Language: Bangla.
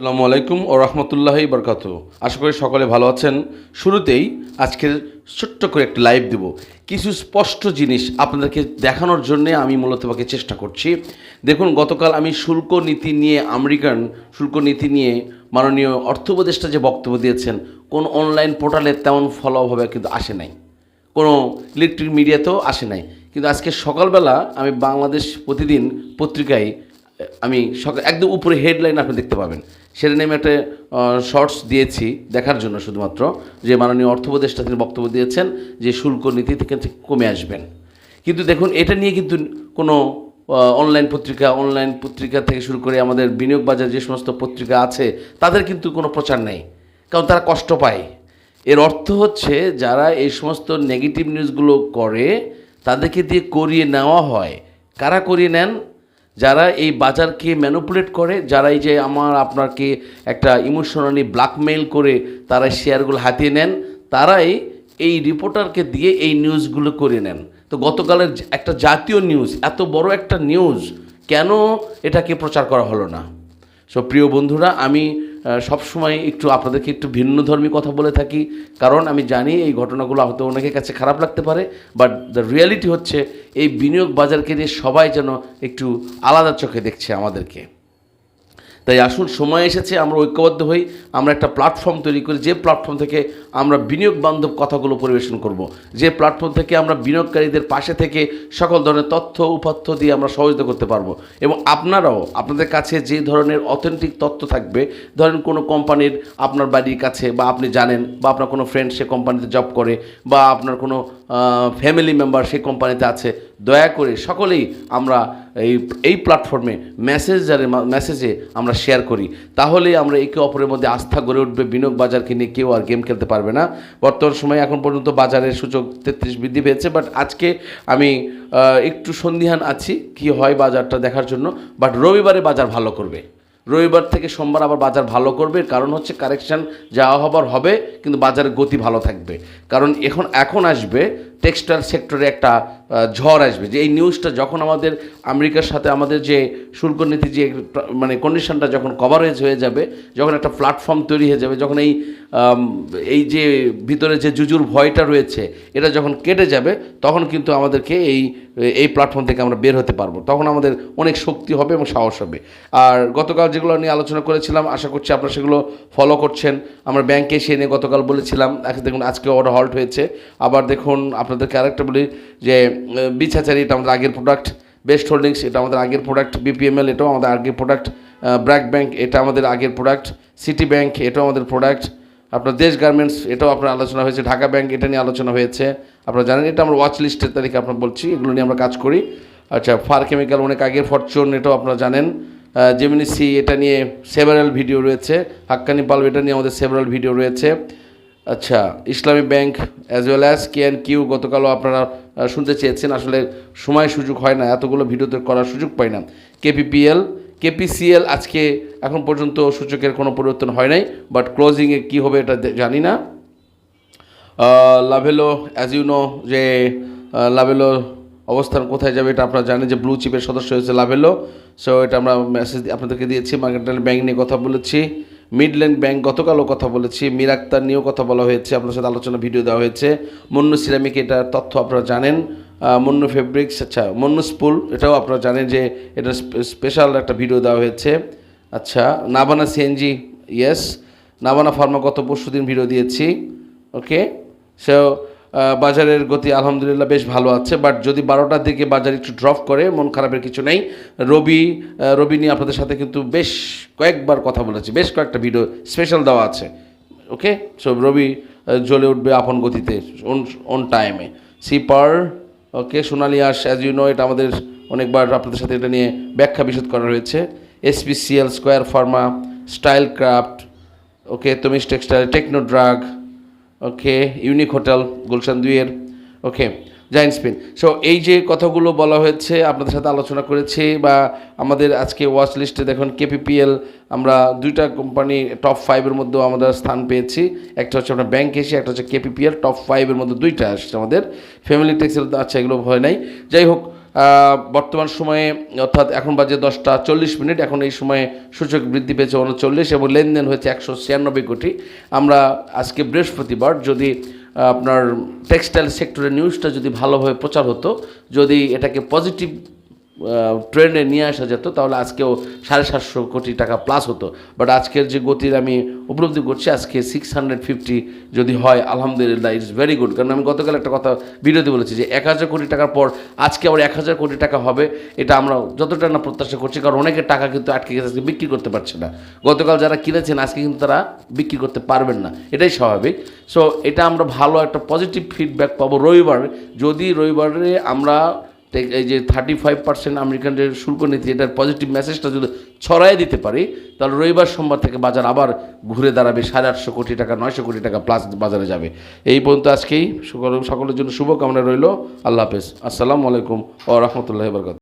আসসালামু আলাইকুম ও রহমতুল্লাহি বরকাত আশা করি সকলে ভালো আছেন। শুরুতেই আজকের ছোট্ট করে একটি লাইভ দেব। কিছু স্পষ্ট জিনিস আপনাদেরকে দেখানোর জন্যে আমি মূলত আমাকে চেষ্টা করছি। দেখুন, গতকাল আমি শুল্ক নীতি নিয়ে, আমেরিকান শুল্ক নীতি নিয়ে মাননীয় অর্থ উপদেষ্টা যে বক্তব্য দিয়েছেন, কোন অনলাইন পোর্টালে তেমন ফলোভাবে কিন্তু আসে নাই। কোনো ইলেকট্রিক মিডিয়াতেও আসে নাই। কিন্তু আজকে সকালবেলা আমি বাংলাদেশ প্রতিদিন পত্রিকায় আমি সকাল একদম উপরে হেডলাইন আপনি দেখতে পাবেন। সেটা নিয়ে আমি একটা শর্টস দিয়েছি দেখার জন্য শুধুমাত্র, যে মাননীয় অর্থ উপদেষ্টা তিনি বক্তব্য দিয়েছেন যে শুল্ক নীতি থেকে কমে আসবেন। কিন্তু দেখুন, এটা নিয়ে কিন্তু কোনো অনলাইন পত্রিকা অনলাইন পত্রিকা থেকে শুরু করে আমাদের বিনিয়োগ বাজার যে সমস্ত পত্রিকা আছে, তাদের কিন্তু কোনো প্রচার নেই। কারণ তারা কষ্ট পায়। এর অর্থ হচ্ছে, যারা এই সমস্ত নেগেটিভ নিউজগুলো করে, তাদেরকে দিয়ে করিয়ে নেওয়া হয়। কারা করিয়ে নেন? যারা এই বাজারকে ম্যানুপুলেট করে, যারা এই যে আমার আপনাকে একটা ইমোশনালি ব্ল্যাকমেইল করে তারা শেয়ারগুলো হাতিয়ে নেন, তারাই এই রিপোর্টারকে দিয়ে এই নিউজগুলো করে নেন। তো গতকালের একটা জাতীয় নিউজ এত বড় একটা নিউজ কেন এটাকে প্রচার করা হলো না? সো প্রিয় বন্ধুরা, আমি সবসময় একটু আপনাদেরকে একটু ভিন্ন ধর্মী কথা বলে থাকি। কারণ আমি জানি এই ঘটনাগুলো হয়তো অনেকের কাছে খারাপ লাগতে পারে বাট দ্য রিয়ালিটি হচ্ছে এই বিনিয়োগ বাজারকে নিয়ে সবাই যেন একটু আলাদা চোখে দেখছে আমাদেরকে। তাই আসুন, সময় এসেছে, আমরা ঐক্যবদ্ধ হই, আমরা একটা প্ল্যাটফর্ম তৈরি করি, যে প্ল্যাটফর্ম থেকে আমরা বিনিয়োগ বান্ধব কথাগুলো পরিবেশন করব। যে প্ল্যাটফর্ম থেকে আমরা বিনিয়োগকারীদের পাশে থেকে সকল ধরনের তথ্য উপাত্য দিয়ে আমরা সহযোগিতা করতে পারব এবং আপনারাও, আপনাদের কাছে যে ধরনের অথেন্টিক তথ্য থাকবে, ধরেন কোনো কোম্পানির আপনার বাড়ির কাছে, বা আপনি জানেন, বা আপনার কোনো ফ্রেন্ড সে কোম্পানিতে জব করে, বা আপনার কোনো ফ্যামিলি মেম্বার সেই কোম্পানিতে আছে দয়া করে সকলেই আমরা এই এই প্ল্যাটফর্মে মেসেজারে মেসেজে আমরা শেয়ার করি। তাহলেই আমরা একে অপরের মধ্যে আস্থা গড়ে উঠবে, বিনিয়োগ বাজারকে নিয়ে কেউ আর গেম খেলতে পারবে না। বর্তমান সময়ে এখন পর্যন্ত বাজারের সূচক তেত্রিশ বৃদ্ধি পেয়েছে বাট আজকে আমি একটু সন্দিহান আছি কি হয় বাজারটা দেখার জন্য বাট রবিবারে বাজার ভালো করবে। রবিবার থেকে সোমবার আবার বাজার ভালো করবে, কারণ হচ্ছে কারেকশান যাওয়া হবার হবে, কিন্তু বাজারের গতি ভালো থাকবে। কারণ এখন এখন আসবে টেক্সটাইল সেক্টরে একটা ঝড় আসবে। যে এই নিউজটা যখন আমাদের আমেরিকার সাথে আমাদের যে শুল্ক নীতি যে মানে কন্ডিশনটা যখন কভারেজ হয়ে যাবে, যখন একটা প্ল্যাটফর্ম তৈরি হয়ে যাবে, যখন এই এই যে ভিতরে যে জুজুর ভয়টা রয়েছে, এটা যখন কেটে যাবে, তখন কিন্তু আমাদেরকে এই এই প্ল্যাটফর্ম থেকে আমরা বের হতে পারব। তখন আমাদের অনেক শক্তি হবে এবং সাহস হবে। আর গতকাল যেগুলো নিয়ে আলোচনা করেছিলাম, আশা করছি আপনারা সেগুলো ফলো করছেন। আমরা ব্যাংকে এসে নিয়ে গতকাল বলেছিলাম দেখুন, আজকে অর্ডার হল্ট হয়েছে। আবার দেখুন আপনাদেরকে আরেকটা বলি যে বিছাচারি এটা আমাদের আগের প্রোডাক্ট বেস্ট হোল্ডিংস এটা আমাদের আগের প্রোডাক্ট বিপিএমএল এটাও আমাদের আগের প্রোডাক্ট ব্র্যাক ব্যাংক এটা আমাদের আগের প্রোডাক্ট সিটি ব্যাংক এটাও আমাদের প্রোডাক্ট আপনার দেশ গার্মেন্টস এটাও আপনার আলোচনা হয়েছে, ঢাকা ব্যাংক এটা নিয়ে আলোচনা হয়েছে। আপনারা জানেন এটা আমরা ওয়াচ লিস্টের তারিখে আপনার বলছি, এগুলো নিয়ে আমরা কাজ করি। আচ্ছা ফার কেমিক্যাল অনেক আগের ফরচুন এটাও আপনারা জানেন। জেমিনি সি এটা নিয়ে সেভারাল ভিডিও রয়েছে, হাক্কানি পালভ এটা নিয়ে আমাদের সেভারাল ভিডিও রয়েছে। আচ্ছা Islami bank as well as K and Q গতকালও আপনারা শুনতে চেয়েছেন। আসলে সময় সুযোগ হয় না, এতগুলো ভিডিওতে করার সুযোগ পাই না। কেপিপিএল কেপিসিএল আজকে এখন পর্যন্ত সূচকের কোনো পরিবর্তন হয় নাই বাট ক্লোজিংয়ে কী হবে এটা জানি না। লাভেলো অ্যাজ ইউ নো যে লাভেলো অবস্থান কোথায় যাবে এটা আপনারা জানেন যে ব্লু চিপের সদস্য হয়েছে লাভেলো সো এটা আমরা মেসেজ আপনাদেরকে দিয়েছি মার্কেটাল ব্যাংক নিয়ে কথা বলেছি। মিডল্যান্ড ব্যাংক গতকালও কথা বলেছি। মীর আক্তার নিয়েও কথা বলা হয়েছে। আপনার সাথে আলোচনা ভিডিও দেওয়া হয়েছে। মন্নু সিরামিক এটার তথ্য আপনারা জানেন। মন্নু ফেব্রিক্স আচ্ছা মন্নু স্পুল, এটাও আপনারা জানেন যে এটা স্পেশাল একটা ভিডিও দেওয়া হয়েছে। আচ্ছা Nabana CNG yes Nabana pharma গত পরশু দিন ভিডিও দিয়েছি। ওকে সো বাজারের গতি আলহামদুলিল্লাহ বেশ ভালো আছে বাট যদি বারোটার দিকে বাজার একটু ড্রপ করে, মন খারাপের কিছু নেই। রবি রবি নিয়ে আপনাদের সাথে কিন্তু বেশ কয়েকবার কথা বলেছি, বেশ কয়েকটা ভিডিও স্পেশাল দেওয়া আছে ওকে সো রবি জ্বলে উঠবে আপন গতিতে অন অন টাইমে sipper okay Sonali as as you know এটা আমাদের অনেকবার আপনাদের সাথে এটা নিয়ে ব্যাখ্যা বিশদ করা হয়েছে। SPCL square pharma style craft okay তমিস textile techno drug okay unique hotel Gulshan দুইয়ের ওকে জাইন্ট স্পিন সো এই যে কথাগুলো বলা হয়েছে, আপনাদের সাথে আলোচনা করেছি বা আমাদের আজকে ওয়াচ লিস্টে দেখুন কেপিপিএল আমরা দুইটা কোম্পানি টপ ফাইভের মধ্যেও আমাদের স্থান পেয়েছি। একটা হচ্ছে আপনার ব্যাংক এসে, একটা হচ্ছে কেপিপিএল টপ ফাইভের মধ্যে দুইটা আসছে আমাদের। ফ্যামিলি টেক্সেল আচ্ছা এগুলো ভয় নাই। যাই হোক বর্তমান সময়ে, অর্থাৎ এখন বাজে দশটা চল্লিশ মিনিট, এখন এই সময়ে সূচক বৃদ্ধি পেয়েছে উনচল্লিশ এবং লেনদেন হয়েছে একশো ছিয়ানব্বই কোটি। আমরা আজকে বৃহস্পতিবার, যদি আপনার টেক্সটাইল সেক্টরের নিউজটা যদি ভালোভাবে প্রচার হতো, যদি এটাকে পজিটিভ ট্রেন্ডে নিয়ে আসা যেত, তাহলে আজকেও সাড়ে সাতশো কোটি টাকা প্লাস হতো। বাট আজকের যে গতির আমি উপলব্ধি করছি, আজকে সিক্স হান্ড্রেড ফিফটি যদি হয়, আলহামদুলিল্লাহ ইটস ভেরি গুড কারণ আমি গতকাল একটা কথা ভিডিওতে বলেছি যে এক হাজার কোটি টাকার পর আজকে আবার এক হাজার কোটি টাকা হবে, এটা আমরা যতটা না প্রত্যাশা করছি, কারণ অনেকের টাকা কিন্তু আটকে গেছে, আজকে বিক্রি করতে পারছে না। গতকাল যারা কিনেছেন, আজকে কিন্তু তারা বিক্রি করতে পারবেন না। এটাই স্বাভাবিক। সো এটা আমরা ভালো একটা পজিটিভ ফিডব্যাক পাবো রবিবার। যদি রবিবারে আমরা এই যে থার্টি ফাইভ পার্সেন্ট আমেরিকানদের শুল্ক নীতি, এটার পজিটিভ মেসেজটা যদি ছড়াই দিতে পারি, তাহলে রবিবার সোমবার থেকে বাজার আবার ঘুরে দাঁড়াবে। সাড়ে আটশো কোটি টাকা, নয়শো কোটি টাকা প্লাস বাজারে যাবে। এই পর্যন্ত আজকেই। সকল সকলের জন্য শুভকামনা রইল। আল্লাহ হাফেজ। আসসালামু আলাইকুম ও রহমতুল্লাহ বরকাত